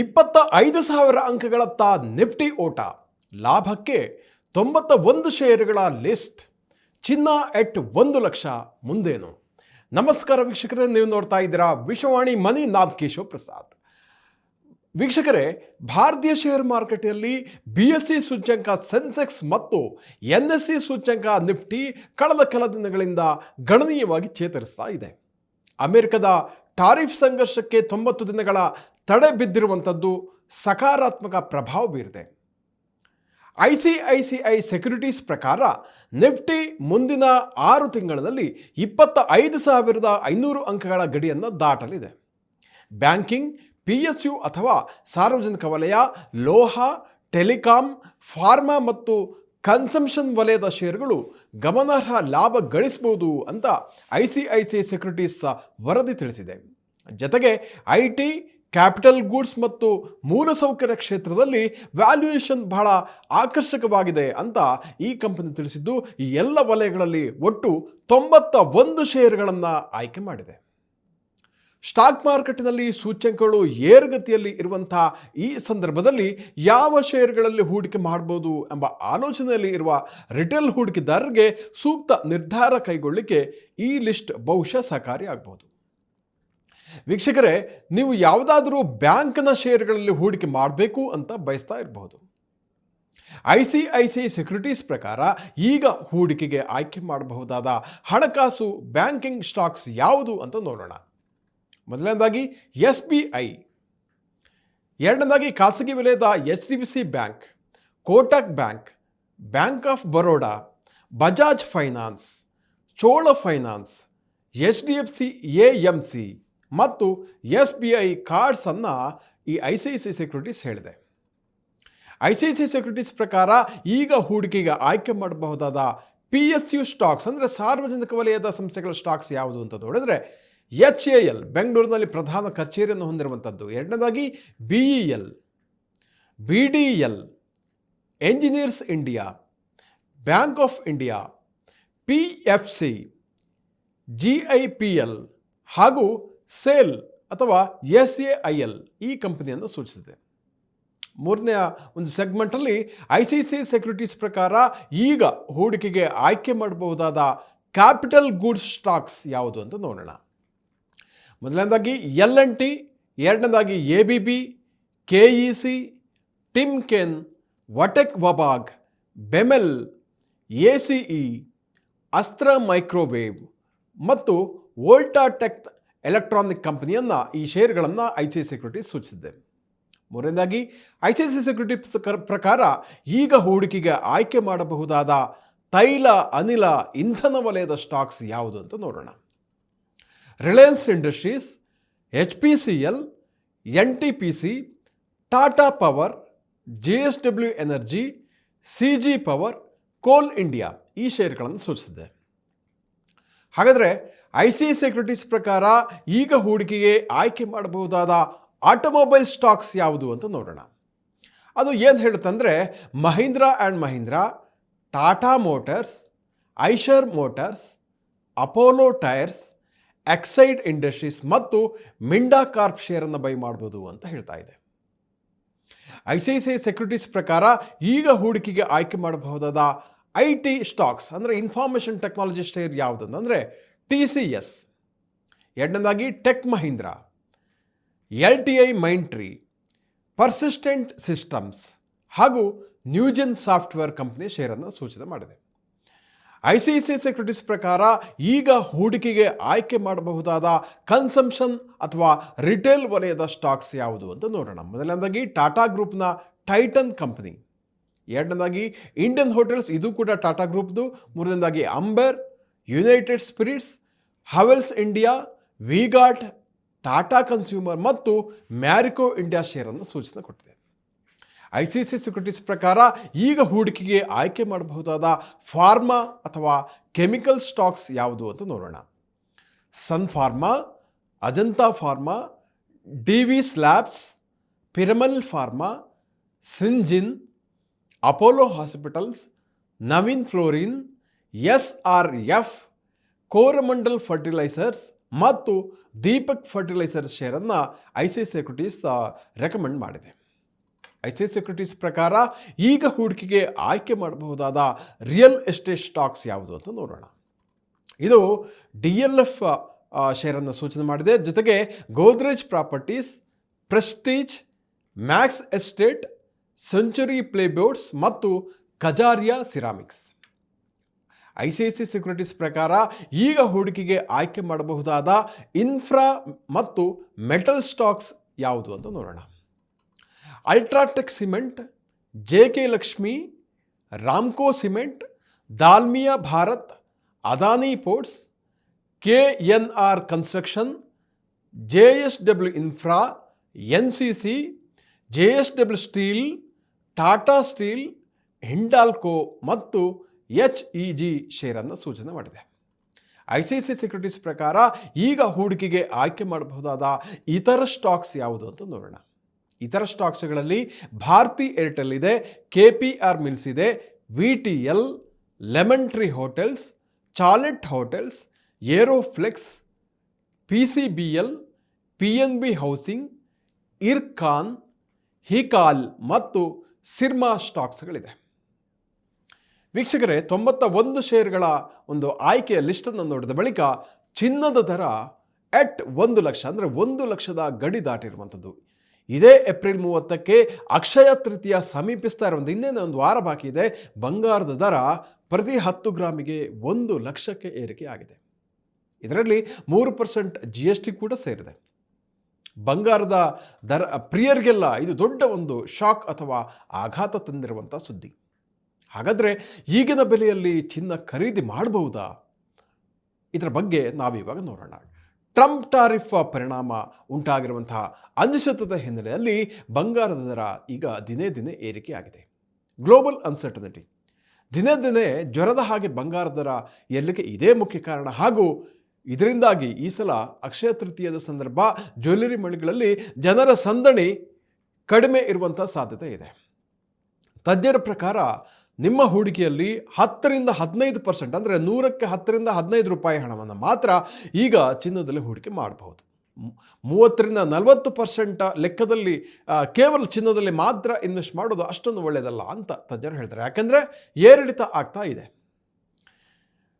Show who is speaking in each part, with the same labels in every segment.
Speaker 1: ಇಪ್ಪತ್ತ ಐದು ಸಾವಿರ ಅಂಕಗಳತ್ತ ನಿಫ್ಟಿ ಓಟ. ಲಾಭಕ್ಕೆ ತೊಂಬತ್ತ ಒಂದು ಷೇರುಗಳ ಲಿಸ್ಟ್. ಚಿನ್ನ ಎಟ್ ಒಂದು ಲಕ್ಷ ಮುಂದೇನು. ನಮಸ್ಕಾರ ವೀಕ್ಷಕರೇ, ನೀವು ನೋಡ್ತಾ ಇದ್ದೀರಾ ವಿಶ್ವವಾಣಿ ಮನಿ ನಾಥ್ ಕೇಶವ್ ಪ್ರಸಾದ್. ವೀಕ್ಷಕರೇ, ಭಾರತೀಯ ಶೇರ್ ಮಾರುಕಟ್ಟೆಯಲ್ಲಿ ಬಿ ಎಸ್ ಸಿ ಸೂಚ್ಯಂಕ ಸೆನ್ಸೆಕ್ಸ್ ಮತ್ತು ಎನ್ ಎಸ್ ಸಿ ಸೂಚ್ಯಂಕ ನಿಫ್ಟಿ ಕಳೆದ ಕೆಲ ದಿನಗಳಿಂದ ಗಣನೀಯವಾಗಿ ಚೇತರಿಸ್ತಾ ಇದೆ. ಅಮೆರಿಕದ ಟಾರಿಫ್ ಸಂಘರ್ಷಕ್ಕೆ ತೊಂಬತ್ತು ದಿನಗಳ ತಡೆ ಬಿದ್ದಿರುವಂಥದ್ದು ಸಕಾರಾತ್ಮಕ ಪ್ರಭಾವ ಬೀರಿದೆ. I C I C I securities ಪ್ರಕಾರ ನಿಫ್ಟಿ ಮುಂದಿನ ಆರು ತಿಂಗಳಲ್ಲಿ ಇಪ್ಪತ್ತ ಐದು ಸಾವಿರದ ಐನೂರು ಅಂಕಗಳ ಗಡಿಯನ್ನು ದಾಟಲಿದೆ. ಬ್ಯಾಂಕಿಂಗ್, ಪಿ ಎಸ್ ಯು ಅಥವಾ ಸಾರ್ವಜನಿಕ ವಲಯ, ಲೋಹ, ಟೆಲಿಕಾಂ, ಫಾರ್ಮಾ ಮತ್ತು ಕನ್ಸಂಪ್ಷನ್ ವಲಯದ ಷೇರುಗಳು ಗಮನಾರ್ಹ ಲಾಭ ಗಳಿಸಬಹುದು ಅಂತ I C I C securities ವರದಿ ತಿಳಿಸಿದೆ. ಜೊತೆಗೆ ಐ ಟಿ ಕ್ಯಾಪಿಟಲ್ ಗೂಡ್ಸ್ ಮತ್ತು ಮೂಲಸೌಕರ್ಯ ಕ್ಷೇತ್ರದಲ್ಲಿ ವ್ಯಾಲ್ಯೂಯೇಷನ್ ಬಹಳ ಆಕರ್ಷಕವಾಗಿದೆ ಅಂತ ಈ ಕಂಪನಿ ತಿಳಿಸಿದ್ದು, ಈ ಎಲ್ಲ ವಲಯಗಳಲ್ಲಿ ಒಟ್ಟು ತೊಂಬತ್ತ ಒಂದು ಷೇರುಗಳನ್ನು ಆಯ್ಕೆ ಮಾಡಿದೆ. ಸ್ಟಾಕ್ ಮಾರುಕಟ್ಟಿನಲ್ಲಿ ಸೂಚ್ಯಂಕಗಳು ಏರುಗತಿಯಲ್ಲಿ ಇರುವಂಥ ಈ ಸಂದರ್ಭದಲ್ಲಿ ಯಾವ ಷೇರುಗಳಲ್ಲಿ ಹೂಡಿಕೆ ಮಾಡಬಹುದು ಎಂಬ ಆಲೋಚನೆಯಲ್ಲಿ ಇರುವ ರಿಟೇಲ್ ಹೂಡಿಕೆದಾರರಿಗೆ ಸೂಕ್ತ ನಿರ್ಧಾರ ಕೈಗೊಳ್ಳಲಿಕ್ಕೆ ಈ ಲಿಸ್ಟ್ ಬಹುಶಃ ಸಹಕಾರಿಯಾಗಬಹುದು ವೀಕ್ಷಕರೇ, ನೀವು ಯಾವುದಾದರೂ ಬ್ಯಾಂಕ್ನ ಷೇರುಗಳಲ್ಲಿ ಹೂಡಿಕೆ ಮಾಡಬೇಕು ಅಂತ ಬಯಸ್ತಾ ಇರಬಹುದು. I C I C securities ಪ್ರಕಾರ ಈಗ ಹೂಡಿಕೆಗೆ ಆಯ್ಕೆ ಮಾಡಬಹುದಾದ ಹಣಕಾಸು ಬ್ಯಾಂಕಿಂಗ್ ಸ್ಟಾಕ್ಸ್ ಯಾವುದು ಅಂತ ನೋಡೋಣ. ಮೊದಲನೇದಾಗಿ, ಎಸ್ ಬಿ ಐ. ಎರಡನೇದಾಗಿ, ಖಾಸಗಿ ವಲಯದ H D B C bank, Kotak bank bank of Baroda, Bajaj finance, Chola finance, H D F C A M C. ಮತ್ತು ಎಸ್ ಬಿ ಐ ಕಾರ್ಡ್ಸನ್ನು ಈ I C I C securities ಹೇಳಿದೆ. I C I C securities ಪ್ರಕಾರ ಈಗ ಹೂಡಿಕೆಗೆ ಆಯ್ಕೆ ಮಾಡಬಹುದಾದ P S you stocks ಅಂದರೆ ಸಾರ್ವಜನಿಕ ವಲಯದ ಸಂಸ್ಥೆಗಳ ಸ್ಟಾಕ್ಸ್ ಯಾವುದು ಅಂತ ನೋಡಿದ್ರೆ ಎಚ್ ಎ ಎಲ್, ಬೆಂಗಳೂರಿನಲ್ಲಿ ಪ್ರಧಾನ ಕಚೇರಿಯನ್ನು ಹೊಂದಿರುವಂಥದ್ದು. ಎರಡನೇದಾಗಿ B E L, B D L Engineers India Bank of India P F C G I P L ಹಾಗೂ ಸೇಲ್ ಅಥವಾ ಎಸ್ ಎ ಐ ಎಲ್ ಈ ಕಂಪನಿಯನ್ನು ಸೂಚಿಸಿದೆ ಮೂರನೆಯ ಒಂದು ಸೆಗ್ಮೆಂಟಲ್ಲಿ ಐ ಸಿ ಸಿ ಸೆಕ್ಯುರಿಟೀಸ್ ಪ್ರಕಾರ ಈಗ ಹೂಡಿಕೆಗೆ ಆಯ್ಕೆ ಮಾಡಬಹುದಾದ ಕ್ಯಾಪಿಟಲ್ ಗೂಡ್ಸ್ ಸ್ಟಾಕ್ಸ್ ಯಾವುದು ಅಂತ ನೋಡೋಣ. ಮೊದಲನೇದಾಗಿ ಎಲ್ ಎನ್ ಟಿ, ಎರಡನೇದಾಗಿ A B B, K E C Timken VA Tech Wabag, BEML, A C E, Astra microwave ಮತ್ತು ವೋಲ್ಟಾ ಟೆಕ್ ಎಲೆಕ್ಟ್ರಾನಿಕ್ ಕಂಪನಿಯನ್ನು ಈ ಷೇರುಗಳನ್ನು ಐ ಸಿ ಸೆಕ್ಯುರಿಟೀಸ್ ಸೂಚಿಸಿದೆ. ಮೂರನೇದಾಗಿ, ಐ ಸಿ ಸಿ ಸೆಕ್ಯುರಿಟಿ ಪ್ರಕಾರ ಈಗ ಹೂಡಿಕೆಗೆ ಆಯ್ಕೆ ಮಾಡಬಹುದಾದ ತೈಲ, ಅನಿಲ, ಇಂಧನ ವಲಯದ ಸ್ಟಾಕ್ಸ್ ಯಾವುದು ಅಂತ ನೋಡೋಣ. Reliance Industries, H P C L, N T P C, Tata power, J S W energy, C G power, coal India ಈ ಷೇರುಗಳನ್ನು ಸೂಚಿಸಿದೆ. ಹಾಗಾದರೆ ಐ ಸಿ ಸೆಕ್ಯುರಿಟೀಸ್ ಪ್ರಕಾರ ಈಗ ಹೂಡಿಕೆಗೆ ಆಯ್ಕೆ ಮಾಡಬಹುದಾದ ಆಟೋಮೊಬೈಲ್ ಸ್ಟಾಕ್ಸ್ ಯಾವುದು ಅಂತ ನೋಡೋಣ. ಅದು ಏನು ಹೇಳುತ್ತಂದರೆ Mahindra and Mahindra, Tata Motors, Eicher Motors, Apollo Tyres, Exide Industries ಮತ್ತು ಮಿಂಡಾ ಕಾರ್ಪ್ ಶೇರನ್ನು ಬೈ ಮಾಡ್ಬೋದು ಅಂತ ಹೇಳ್ತಾ ಇದೆ. I C I C securities ಪ್ರಕಾರ ಈಗ ಹೂಡಿಕೆಗೆ ಆಯ್ಕೆ ಮಾಡಬಹುದಾದ ಐ ಟಿ ಸ್ಟಾಕ್ಸ್, ಅಂದರೆ ಇನ್ಫಾರ್ಮೇಷನ್ ಟೆಕ್ನಾಲಜಿ ಸ್ಟೇರ್ ಯಾವುದಂತಂದರೆ ಟಿ ಸಿ ಎಸ್. ಎರಡನೇದಾಗಿ Tech Mahindra. L T I mind Persistent Systems ಹಾಗೂ ನ್ಯೂಜೆನ್ ಸಾಫ್ಟ್ವೇರ್ ಕಂಪ್ನಿ ಶೇರನ್ನು ಸೂಚಿತ ಮಾಡಿದೆ. ಐ ಸಿ ಸಿ ಸೆಕ್ಯುರಿಟೀಸ್ ಪ್ರಕಾರ ಈಗ ಹೂಡಿಕೆಗೆ ಆಯ್ಕೆ ಮಾಡಬಹುದಾದ ಕನ್ಸಂಪ್ಷನ್ ಅಥವಾ ರಿಟೇಲ್ ವಲಯದ ಸ್ಟಾಕ್ಸ್ ಯಾವುದು ಅಂತ ನೋಡೋಣ. ಮೊದಲನೇದಾಗಿ ಟಾಟಾ ಗ್ರೂಪ್ನ ಟೈಟನ್ ಕಂಪನಿ. ಎರಡನೇದಾಗಿ ಇಂಡಿಯನ್ ಹೋಟೆಲ್ಸ್ ಇದು ಕೂಡ ಟಾಟಾ ಗ್ರೂಪ್ದು ಮೂರನೇದಾಗಿ Amber United Spirits Havells India ವಿಗಾಟ್ Tata consumer ಮತ್ತು ಮ್ಯಾರಿಕೋ ಇಂಡಿಯಾ ಶೇರನ್ನು ಸೂಚನೆ ಕೊಟ್ಟಿದೆ. ಐ ಸಿ ಸಿ ಸೆಕ್ಯೂರಿಟೀಸ್ ಪ್ರಕಾರ ಈಗ ಹೂಡಿಕೆಗೆ ಆಯ್ಕೆ ಮಾಡಬಹುದಾದ ಫಾರ್ಮಾ ಅಥವಾ ಕೆಮಿಕಲ್ ಸ್ಟಾಕ್ಸ್ ಯಾವುದು ಅಂತ ನೋಡೋಣ. Sun pharma Ajanta pharma Divi's labs Piramal pharma Syngene Apollo hospitals Navin fluorine S R F Coromandel fertilisers ಮತ್ತು ದೀಪಕ್ ಫರ್ಟಿಲೈಸರ್ಸ್ ಶೇರನ್ನು ಐ ಸಿ ಸೆಕ್ಯೂರಿಟೀಸ್ ರೆಕಮೆಂಡ್ ಮಾಡಿದೆ. ಐ ಸಿ ಸೆಕ್ಯೂರಿಟೀಸ್ ಪ್ರಕಾರ ಈಗ ಹೂಡಿಕೆಗೆ ಆಯ್ಕೆ ಮಾಡಬಹುದಾದ ರಿಯಲ್ ಎಸ್ಟೇಟ್ ಸ್ಟಾಕ್ಸ್ ಯಾವುದು ಅಂತ ನೋಡೋಣ. ಇದು ಡಿ ಎಲ್ ಎಫ್ ಶೇರನ್ನು ಸೂಚನೆ ಮಾಡಿದೆ. ಜೊತೆಗೆ Godrej properties Prestige Max Estate Century plyboards ಮತ್ತು Kajaria ceramics. I C I C securities ಪ್ರಕಾರ ಈಗ ಹೂಡಿಕೆಗೆ ಆಯ್ಕೆ ಮಾಡಬಹುದಾದ ಇನ್ಫ್ರಾ ಮತ್ತು ಮೆಟಲ್ ಸ್ಟಾಕ್ಸ್ ಯಾವುದು ಅಂತ ನೋಡೋಣ. UltraTech cement, J K Lakshmi, Ramco cement, Dalmia Bharat, Adani ports, K N R construction, J S W infra, N C C J S W steel, Tata steel, Hindalco ಮತ್ತು H E G ಶೇರನ್ನು ಸೂಚನೆ ಮಾಡಿದೆ. I C C securities ಪ್ರಕಾರ ಈಗ ಹೂಡಿಕೆಗೆ ಆಯ್ಕೆ ಮಾಡಬಹುದಾದ ಇತರ stocks ಯಾವುದು ಅಂತ ನೋಡೋಣ. ಇತರ ಸ್ಟಾಕ್ಸ್ಗಳಲ್ಲಿ ಭಾರತಿ ಏರ್ಟೆಲ್ ಇದೆ, ಕೆ ಪಿ ಆರ್ ಮಿಲ್ಸ್ ಇದೆ, V T L, Lemon Tree hotels, Chalet hotels, Aeroflex, P C B L, P N B housing Ircon Hikal ಮತ್ತು ಸಿರ್ಮಾ ಸ್ಟಾಕ್ಸ್ಗಳಿದೆ. ವೀಕ್ಷಕರೇ ತೊಂಬತ್ತ ಒಂದು ಶೇರ್ಗಳ ಒಂದು ಆಯ್ಕೆಯ ಲಿಸ್ಟನ್ನು ನೋಡಿದ ಬಳಿಕ ಚಿನ್ನದ ದರ ಎಟ್ ಒಂದು ಲಕ್ಷ ಅಂದರೆ ಒಂದು ಲಕ್ಷದ ಗಡಿ ದಾಟಿರುವಂಥದ್ದು. ಇದೇ ಏಪ್ರಿಲ್ ಮೂವತ್ತಕ್ಕೆ ಅಕ್ಷಯ ತೃತೀಯ ಸಮೀಪಿಸ್ತಾ ಇರುವಂಥ ಇನ್ನೇನು ಒಂದು ವಾರ ಬಾಕಿ ಇದೆ. ಬಂಗಾರದ ದರ ಪ್ರತಿ ಹತ್ತು ಗ್ರಾಮಿಗೆ ಒಂದು ಲಕ್ಷಕ್ಕೆ ಏರಿಕೆ ಆಗಿದೆ ಇದರಲ್ಲಿ ಮೂರು ಪರ್ಸೆಂಟ್ ಜಿ ಎಸ್ ಟಿ ಕೂಡ ಸೇರಿದೆ. ಬಂಗಾರದ ದರ, ಪ್ರಿಯರಿಗೆಲ್ಲ ಇದು ದೊಡ್ಡ ಒಂದು ಶಾಕ್ ಅಥವಾ ಆಘಾತ ತಂದಿರುವಂಥ ಸುದ್ದಿ. ಹಾಗಾದರೆ ಈಗಿನ ಬೆಲೆಯಲ್ಲಿ ಚಿನ್ನ ಖರೀದಿ ಮಾಡಬಹುದಾ? ಇದರ ಬಗ್ಗೆ ನಾವಿವಾಗ ನೋಡೋಣ. ಟ್ರಂಪ್ ಟಾರಿಫ್ ಪರಿಣಾಮ ಉಂಟಾಗಿರುವಂತಹ ಅನಿಶ್ಚಿತತೆ ಹಿನ್ನೆಲೆಯಲ್ಲಿ ಬಂಗಾರದ ದರ ಈಗ ದಿನೇ ದಿನೇ ಏರಿಕೆಯಾಗಿದೆ. Global uncertainty. ದಿನೇ ದಿನೇ ಜ್ವರದ ಹಾಗೆ ಬಂಗಾರದ ದರ ಏರಲಿಕ್ಕೆ ಇದೇ ಮುಖ್ಯ ಕಾರಣ. ಹಾಗೂ ಇದರಿಂದಾಗಿ ಈ ಸಲ ಅಕ್ಷಯ ತೃತೀಯದ ಸಂದರ್ಭ ಜ್ಯುವೆಲ್ಲರಿ ಮಳಿಗಳಲ್ಲಿ ಜನರ ಸಂದಣಿ ಕಡಿಮೆ ಇರುವಂಥ ಸಾಧ್ಯತೆ ಇದೆ. ತಜ್ಞರ ಪ್ರಕಾರ ನಿಮ್ಮ ಹೂಡಿಕೆಯಲ್ಲಿ ಹತ್ತರಿಂದ ಹದಿನೈದು ಪರ್ಸೆಂಟ್ ಅಂದರೆ ನೂರಕ್ಕೆ ಹತ್ತರಿಂದ ಹದಿನೈದು ರೂಪಾಯಿ ಹಣವನ್ನು ಮಾತ್ರ ಈಗ ಚಿನ್ನದಲ್ಲಿ ಹೂಡಿಕೆ ಮಾಡಬಹುದು. ಮೂವತ್ತರಿಂದ ನಲವತ್ತು ಪರ್ಸೆಂಟ್ ಲೆಕ್ಕದಲ್ಲಿ ಕೇವಲ ಚಿನ್ನದಲ್ಲಿ ಮಾತ್ರ ಇನ್ವೆಸ್ಟ್ ಮಾಡೋದು ಅಷ್ಟೊಂದು ಒಳ್ಳೆಯದಲ್ಲ ಅಂತ ತಜ್ಞರು ಹೇಳ್ತಾರೆ. ಯಾಕೆಂದರೆ ಏರಿಳಿತ ಆಗ್ತಾ ಇದೆ.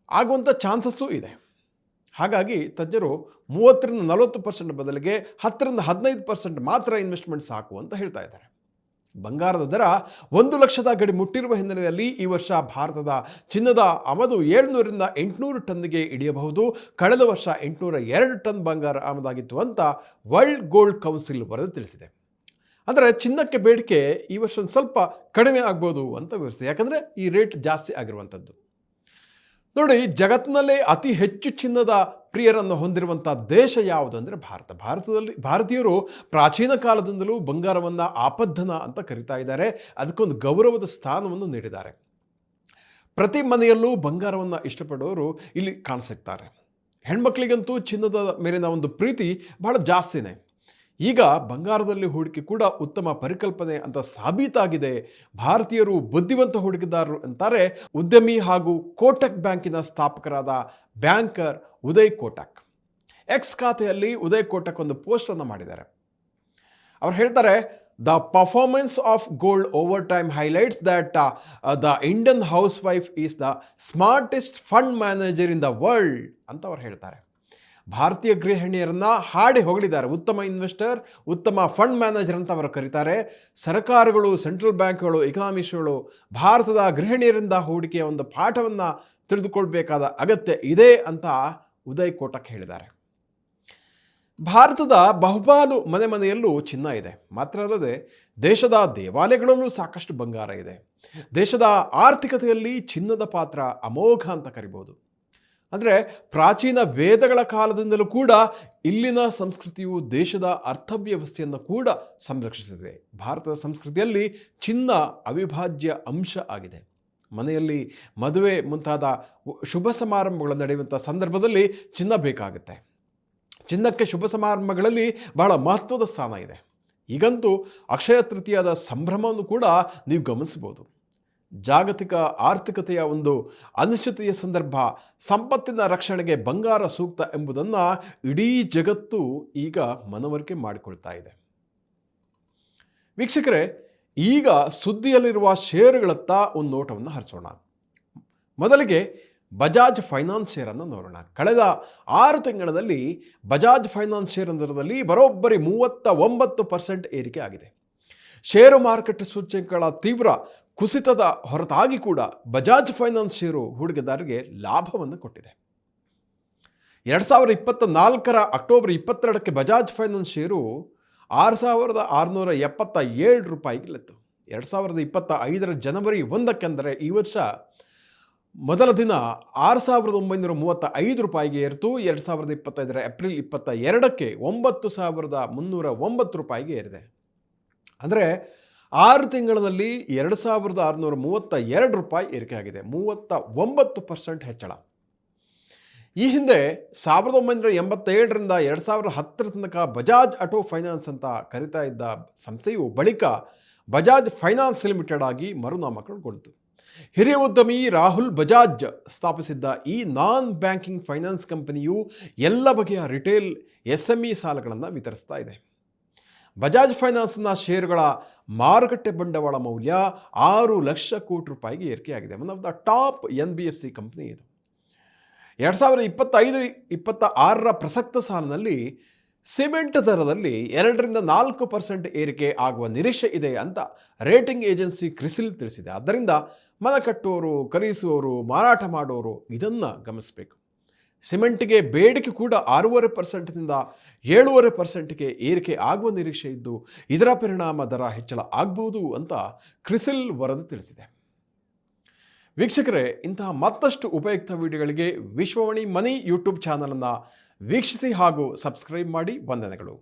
Speaker 1: ಆಗುವಂಥ ಚಾನ್ಸಸ್ಸೂ ಇದೆ. ಹಾಗಾಗಿ ತಜ್ಞರು ಮೂವತ್ತರಿಂದ ನಲವತ್ತು ಪರ್ಸೆಂಟ್ ಬದಲಿಗೆ ಹತ್ತರಿಂದ ಹದಿನೈದು ಪರ್ಸೆಂಟ್ ಮಾತ್ರ ಇನ್ವೆಸ್ಟ್ಮೆಂಟ್ ಸಾಕು ಅಂತ ಹೇಳ್ತಾ ಇದ್ದಾರೆ. ಬಂಗಾರದ ದರ ಒಂದು ಲಕ್ಷದ ಗಡಿ ಮುಟ್ಟಿರುವ ಹಿನ್ನೆಲೆಯಲ್ಲಿ ಈ ವರ್ಷ ಭಾರತದ ಚಿನ್ನದ ಆಮದು ಏಳ್ನೂರಿಂದ ಎಂಟುನೂರು ಟನ್ಗೆ ಇಳಿಯಬಹುದು ಕಳೆದ ವರ್ಷ ಎಂಟುನೂರ ಎರಡು ಟನ್ ಬಂಗಾರ ಆಮದಾಗಿತ್ತು ಅಂತ ವರ್ಲ್ಡ್ ಗೋಲ್ಡ್ ಕೌನ್ಸಿಲ್ ವರದಿ ತಿಳಿಸಿದೆ. ಅಂದರೆ ಚಿನ್ನಕ್ಕೆ ಬೇಡಿಕೆ ಈ ವರ್ಷ ಸ್ವಲ್ಪ ಕಡಿಮೆ ಆಗ್ಬೋದು ಅಂತ ವಿವರಿಸಿದೆ. ಯಾಕಂದರೆ ಈ ರೇಟ್ ಜಾಸ್ತಿ ಆಗಿರುವಂಥದ್ದು. ನೋಡಿ ಜಗತ್ತಿನಲ್ಲೇ ಅತಿ ಹೆಚ್ಚು ಚಿನ್ನದ ಪ್ರಿಯರನ್ನು ಹೊಂದಿರುವಂಥ ದೇಶ ಯಾವುದು ಅಂದರೆ ಭಾರತ. ಭಾರತದಲ್ಲಿ, ಭಾರತೀಯರು ಪ್ರಾಚೀನ ಕಾಲದಿಂದಲೂ ಬಂಗಾರವನ್ನು ಆಪದ್ಧನ ಅಂತ ಕರಿತಾ ಇದ್ದಾರೆ. ಅದಕ್ಕೊಂದು ಗೌರವದ ಸ್ಥಾನವನ್ನು ನೀಡಿದ್ದಾರೆ. ಪ್ರತಿ ಮನೆಯಲ್ಲೂ ಬಂಗಾರವನ್ನು ಇಷ್ಟಪಡೋರು ಇಲ್ಲಿ ಕಾಣಸಿಗ್ತಾರೆ ಹೆಣ್ಮಕ್ಳಿಗಂತೂ ಚಿನ್ನದ ಮೇಲಿನ ಒಂದು ಪ್ರೀತಿ ಬಹಳ ಜಾಸ್ತಿನೇ. ಈಗ ಬಂಗಾರದಲ್ಲಿ ಹೂಡಿಕೆ ಕೂಡ ಉತ್ತಮ ಪರಿಕಲ್ಪನೆ ಅಂತ ಸಾಬೀತಾಗಿದೆ. ಭಾರತೀಯರು ಬುದ್ಧಿವಂತ ಹೂಡಿಕೆದಾರರು ಅಂತಾರೆ. ಉದ್ಯಮಿ ಹಾಗೂ ಕೋಟಕ್ ಬ್ಯಾಂಕಿನ ಸ್ಥಾಪಕರಾದ ಬ್ಯಾಂಕರ್ ಉದಯ್ ಕೋಟಕ್. ಎಕ್ಸ್ ಖಾತೆಯಲ್ಲಿ ಉದಯ್ ಕೋಟಕ್ ಒಂದು ಪೋಸ್ಟನ್ನು ಮಾಡಿದ್ದಾರೆ. ಅವ್ರು ಹೇಳ್ತಾರೆ the performance of gold over time highlights that the Indian housewife is the smartest fund manager in the world ಅಂತ ಅವ್ರು ಹೇಳ್ತಾರೆ. ಭಾರತೀಯ ಗೃಹಿಣಿಯರನ್ನು ಹಾಡಿ ಹೊಗಳಿದ್ದಾರೆ. ಉತ್ತಮ ಇನ್ವೆಸ್ಟರ್, ಉತ್ತಮ ಫಂಡ್ ಮ್ಯಾನೇಜರ್ ಅಂತ ಅವರು ಕರೀತಾರೆ. ಸರ್ಕಾರಗಳು, ಸೆಂಟ್ರಲ್ ಬ್ಯಾಂಕ್ಗಳು ಎಕನಾಮಿಸ್ಟ್ಗಳು ಭಾರತದ ಗೃಹಿಣಿಯರಿಂದ ಹೂಡಿಕೆಯ ಒಂದು ಪಾಠವನ್ನು ತಿಳಿದುಕೊಳ್ಬೇಕಾದ ಅಗತ್ಯ ಇದೆ ಅಂತ ಉದಯ್ ಕೋಟಕ್ ಹೇಳಿದ್ದಾರೆ. ಭಾರತದ ಬಹುಪಾಲು ಮನೆ ಮನೆಯಲ್ಲೂ ಚಿನ್ನ ಇದೆ. ಮಾತ್ರ ಅಲ್ಲದೆ ದೇಶದ ದೇವಾಲಯಗಳಲ್ಲೂ ಸಾಕಷ್ಟು ಬಂಗಾರ ಇದೆ. ದೇಶದ ಆರ್ಥಿಕತೆಯಲ್ಲಿ ಚಿನ್ನದ ಪಾತ್ರ ಅಮೋಘ ಅಂತ ಕರಿಬೋದು. ಅಂದರೆ ಪ್ರಾಚೀನ ವೇದಗಳ ಕಾಲದಿಂದಲೂ ಕೂಡ ಇಲ್ಲಿನ ಸಂಸ್ಕೃತಿಯು ದೇಶದ ಅರ್ಥವ್ಯವಸ್ಥೆಯನ್ನು ಕೂಡ ಸಂರಕ್ಷಿಸಿದೆ. ಭಾರತದ ಸಂಸ್ಕೃತಿಯಲ್ಲಿ ಚಿನ್ನ ಅವಿಭಾಜ್ಯ ಅಂಶ ಆಗಿದೆ. ಮನೆಯಲ್ಲಿ ಮದುವೆ ಮುಂತಾದ ಶುಭ ಸಮಾರಂಭಗಳು ನಡೆಯುವಂಥ ಸಂದರ್ಭದಲ್ಲಿ ಚಿನ್ನ ಬೇಕಾಗುತ್ತೆ. ಚಿನ್ನಕ್ಕೆ ಶುಭ ಸಮಾರಂಭಗಳಲ್ಲಿ ಬಹಳ ಮಹತ್ವದ ಸ್ಥಾನ ಇದೆ. ಈಗಂತೂ ಅಕ್ಷಯ ತೃತೀಯದ ಸಂಭ್ರಮವನ್ನು ಕೂಡ ನೀವು ಗಮನಿಸ್ಬೋದು ಜಾಗತಿಕ ಆರ್ಥಿಕತೆಯ ಒಂದು ಅನಿಶ್ಚಿತೆಯ ಸಂದರ್ಭ, ಸಂಪತ್ತಿನ ರಕ್ಷಣೆಗೆ ಬಂಗಾರ ಸೂಕ್ತ ಎಂಬುದನ್ನು ಇಡೀ ಜಗತ್ತು ಈಗ ಮನವರಿಕೆ ಮಾಡಿಕೊಳ್ತಾ ಇದೆ. ವೀಕ್ಷಕರೇ, ಈಗ ಸುದ್ದಿಯಲ್ಲಿರುವ ಷೇರುಗಳತ್ತ ಒಂದು ನೋಟವನ್ನು ಹರಿಸೋಣ. ಮೊದಲಿಗೆ ಬಜಾಜ್ ಫೈನಾನ್ಸ್ ಶೇರನ್ನು ನೋಡೋಣ. ಕಳೆದ ಆರು ತಿಂಗಳಲ್ಲಿ ಬಜಾಜ್ ಫೈನಾನ್ಸ್ ಶೇರ್ ದರದಲ್ಲಿ ಬರೋಬ್ಬರಿ ಮೂವತ್ತ ಒಂಬತ್ತು ಪರ್ಸೆಂಟ್ ಏರಿಕೆ ಆಗಿದೆ. ಷೇರು ಮಾರುಕಟ್ಟೆ ಸೂಚ್ಯಂಕಗಳ ತೀವ್ರ ಕುಸಿತದ ಹೊರತಾಗಿ ಕೂಡ ಬಜಾಜ್ ಫೈನಾನ್ಸ್ ಷೇರು ಹೂಡಿಕೆದಾರರಿಗೆ ಲಾಭವನ್ನು ಕೊಟ್ಟಿದೆ. ಎರಡು ಸಾವಿರದ ಇಪ್ಪತ್ತ ನಾಲ್ಕರ ಅಕ್ಟೋಬರ್ ಇಪ್ಪತ್ತೆರಡಕ್ಕೆ ಬಜಾಜ್ ಫೈನಾನ್ಸ್ ಷೇರು ಆರು ಸಾವಿರದ ಆರುನೂರ ಎಪ್ಪತ್ತ ಏಳು ರೂಪಾಯಿಗಿಲ್ಲಿತ್ತು. ಎರಡು ಸಾವಿರದ ಇಪ್ಪತ್ತ ಐದರ ಜನವರಿ ಒಂದಕ್ಕೆಂದರೆ ಈ ವರ್ಷ ಮೊದಲ ದಿನ ಆರು ಸಾವಿರದ ಒಂಬೈನೂರ ಮೂವತ್ತ ಐದು ರೂಪಾಯಿಗೆ ಏರಿತು. ಎರಡು ಸಾವಿರದ ಇಪ್ಪತ್ತೈದರ ಏಪ್ರಿಲ್ ಇಪ್ಪತ್ತ ಎರಡಕ್ಕೆ ಒಂಬತ್ತು ಸಾವಿರದ ಮುನ್ನೂರ ಒಂಬತ್ತು ರೂಪಾಯಿಗೆ ಏರಿದೆ. ಅಂದರೆ ಆರು ತಿಂಗಳಲ್ಲಿ ಎರಡು ಸಾವಿರದ ಆರುನೂರ ಮೂವತ್ತ ಎರಡು ರೂಪಾಯಿ ಏರಿಕೆ ಆಗಿದೆ ಮೂವತ್ತ ಒಂಬತ್ತು ಪರ್ಸೆಂಟ್ ಹೆಚ್ಚಳ. ಈ ಹಿಂದೆ ಸಾವಿರದ ಒಂಬೈನೂರ ಎಂಬತ್ತೇಳರಿಂದ ಎರಡು ಸಾವಿರದ ಹತ್ತರ ತನಕ ಬಜಾಜ್ ಆಟೋ ಫೈನಾನ್ಸ್ ಅಂತ ಕರಿತಾ ಇದ್ದ ಸಂಸ್ಥೆಯು ಬಳಿಕ ಬಜಾಜ್ ಫೈನಾನ್ಸ್ ಲಿಮಿಟೆಡ್ ಆಗಿ ಮರುನಾಮಕರಣಗೊಂಡಿತು. ಹಿರಿಯ ಉದ್ಯಮಿ ರಾಹುಲ್ ಬಜಾಜ್ ಸ್ಥಾಪಿಸಿದ್ದ ಈ ನಾನ್ ಬ್ಯಾಂಕಿಂಗ್ ಫೈನಾನ್ಸ್ ಕಂಪನಿಯು ಎಲ್ಲ ಬಗೆಯ ರಿಟೇಲ್ ಎಸ್ ಎಂ ಸಾಲಗಳನ್ನು ವಿತರಿಸ್ತಾ ಇದೆ. ಬಜಾಜ್ ಫೈನಾನ್ಸ್ನ ಷೇರುಗಳ ಮಾರುಕಟ್ಟೆ ಬಂಡವಾಳ ಮೌಲ್ಯ ಆರು ಲಕ್ಷ ಕೋಟಿ ರೂಪಾಯಿಗೆ ಏರಿಕೆಯಾಗಿದೆ. One of the top N B F C company ಇದು. ಎರಡು ಸಾವಿರದ ಇಪ್ಪತ್ತೈದು ಇಪ್ಪತ್ತ ಆರರ ಪ್ರಸಕ್ತ ಸಾಲಿನಲ್ಲಿ ಸಿಮೆಂಟ್ ದರದಲ್ಲಿ ಎರಡರಿಂದ ನಾಲ್ಕು ಪರ್ಸೆಂಟ್ ಏರಿಕೆ ಆಗುವ ನಿರೀಕ್ಷೆ ಇದೆ ಅಂತ ರೇಟಿಂಗ್ ಏಜೆನ್ಸಿ ಕ್ರಿಸಿಲ್ ತಿಳಿಸಿದೆ. ಆದ್ದರಿಂದ ಮನ ಕಟ್ಟುವವರು ಖರೀದಿಸುವವರು, ಮಾರಾಟ ಮಾಡುವವರು ಇದನ್ನು ಗಮನಿಸಬೇಕು. ಸಿಮೆಂಟ್ಗೆ ಬೇಡಿಕೆ ಕೂಡ ಆರೂವರೆ ಪರ್ಸೆಂಟ್ನಿಂದ ಏಳುವರೆ ಪರ್ಸೆಂಟ್ಗೆ ಏರಿಕೆ ಆಗುವ ನಿರೀಕ್ಷೆ ಇದ್ದು, ಇದರ ಪರಿಣಾಮ ದರ ಹೆಚ್ಚಳ ಆಗಬಹುದು ಅಂತ ಕ್ರಿಸಿಲ್ ವರದಿ ತಿಳಿಸಿದೆ. ವೀಕ್ಷಕರೇ, ಇಂತಹ ಮತ್ತಷ್ಟು ಉಪಯುಕ್ತ ವಿಡಿಯೋಗಳಿಗೆ ವಿಶ್ವವಾಣಿ ಮನಿ ಯೂಟ್ಯೂಬ್ ಚಾನಲನ್ನು ವೀಕ್ಷಿಸಿ ಹಾಗೂ ಸಬ್ಸ್ಕ್ರೈಬ್ ಮಾಡಿ. ವಂದನೆಗಳು.